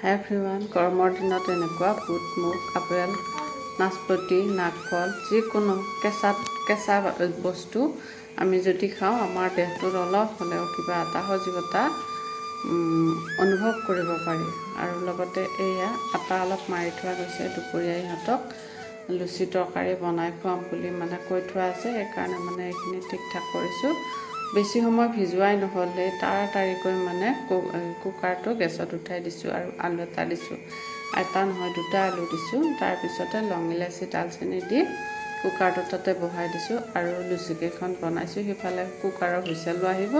হাই everyone গৰমৰ দিনত এনেকুৱা বুট মুগ আপেল নাচপতি নাগফল যিকোনো কেঁচা কেঁচা বস্তু আমি যদি খাওঁ আমাৰ দেহটোত অলপ হ'লেও কিবা এটা সজীৱতা অনুভৱ কৰিব পাৰি। আৰু লগতে এয়া আটা অলপ মাৰি থোৱা গৈছে দুপৰীয়া ইহঁতক লুচি তৰকাৰী বনাই খুৱাম বুলি মানে কৈ থোৱা আছে সেইকাৰণে মানে এইখিনি ঠিক ঠাক কৰিছোঁ। বেছি সময় ভিজুৱাই নহ'লে তাড়াতাড়িকৈ মানে কুকাৰটো গেছত উঠাই দিছোঁ আৰু আলু এটা দিছোঁ। এটা নহয় দুটা আলু দিছোঁ। তাৰপিছতে লং ইলাচি দালচেনি দি কুকাৰটো তাতে বহাই দিছোঁ আৰু লুচিকেইখন বনাইছোঁ। সিফালে কুকাৰৰ হুইচেলো আহিব।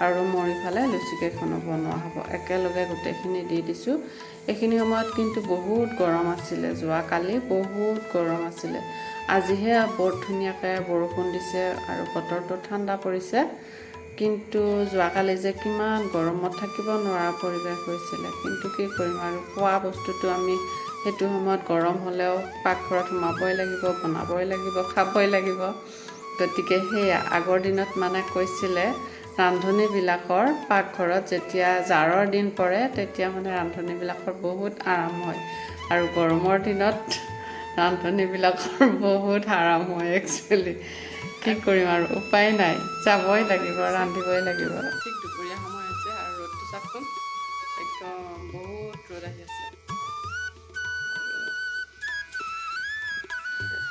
আৰু মোৰ ইফালে লুচিকেইখনো বনোৱা হ'ব। একেলগে গোটেইখিনি দি দিছোঁ। এইখিনি সময়ত কিন্তু বহুত গৰম আছিলে যোৱাকালি বহুত গৰম আছিলে। আজিহে বৰ ধুনীয়াকৈ বৰষুণ দিছে আৰু বতৰটো ঠাণ্ডা পৰিছে। কিন্তু যোৱাকালি যে কিমান গৰমত থাকিব নোৱাৰা পৰিৱেশ হৈছিলে। কিন্তু কি কৰিম আৰু খোৱা বস্তুটো আমি সেইটো সময়ত গৰম হ'লেও পাকঘৰত সোমাবই লাগিব বনাবই লাগিব খাবই লাগিব। গতিকে সেয়া আগৰ দিনত মানে কৈছিলে ৰান্ধনীবিলাকৰ পাকঘৰত যেতিয়া জাৰৰ দিন পৰে তেতিয়া মানে ৰান্ধনীবিলাকৰ বহুত আৰাম হয়। আৰু গৰমৰ দিনত ৰান্ধনীবিলাকৰ বহুত আৰাম হয় একচুৱেলি কি কৰিম আৰু? উপায় নাই। যাবই লাগিব ৰান্ধিবই লাগিব। ঠিক দুপৰীয়া সময় হৈছে আৰু ৰ'দটো চাওকচোন। একদম বহুত ৰ'দ আহি আছে।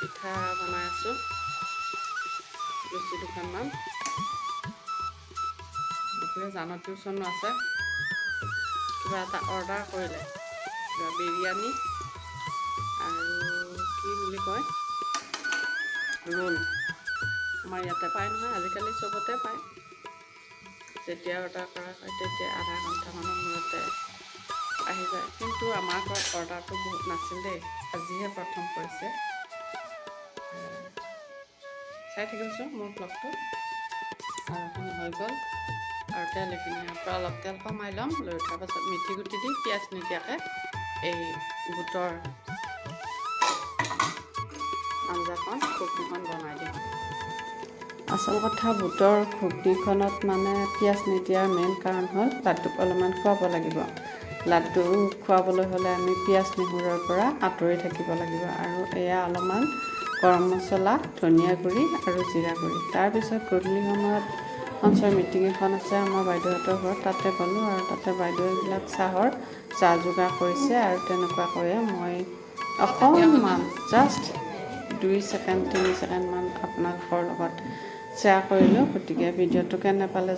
পিঠা বনাই আছোঁ। লুচি দুখনমান। দুপৰীয়া জানৰ টিউচনো আছে। কিবা এটা অৰ্ডাৰ কৰিলে, কিবা বিৰিয়ানী আৰু কি বুলি কয়, ৰোল। আমাৰ ইয়াতে পায় নহয়, আজিকালি চবতে পায়। যেতিয়া অৰ্ডাৰ কৰা হয়, তেতিয়া আধা ঘণ্টামানৰ মূৰতে আহি যায়। কিন্তু আমাৰ ঘৰত অৰ্ডাৰটো বহুত নাছিল দেই, আজিহে প্ৰথম কৰিছে। চাই থাকিবচোন মোৰ ব্লগটো আৰু হৈ গ'ল। আৰু তেল এইখিনি পৰা অলপ তেল কমাই ল'ম লৈ উঠাৰ পাছত মিঠি গুটি দি পিঁয়াজ নিদিয়াকৈ এই বুটৰ আঞ্জাখন ঘুগনিখন বনাই দিম। আচল কথা বুটৰ ঘুগনিখনত মানে পিঁয়াজ নিদিয়াৰ মেইন কাৰণ হ'ল লাড্ডুক অলপমান খুৱাব লাগিব। লাড্ডু খুৱাবলৈ হ'লে আমি পিঁয়াজ নহৰুৰ পৰা আঁতৰি থাকিব লাগিব আৰু এয়া অলপমান গৰম মছলা ধনিয়া গুড়ি আৰু জিৰা গুড়ি। তাৰপিছত গধূলি সময়ত মঞ্চৰ মিটিং এখন আছে আমাৰ বাইদেউহঁতৰ ঘৰত তাতে গ'লোঁ আৰু তাতে বাইদেউ এইবিলাক চাহৰ যা যোগাৰ কৰিছে আৰু তেনেকুৱাকৈয়ে মই অকণমান জাষ্ট দুই ছেকেণ্ড তিনি ছেকেণ্ডমান আপোনালোকৰ লগত শ্বেয়াৰ কৰিলোঁ গতিকে ভিডিঅ'টো কেনে পালে।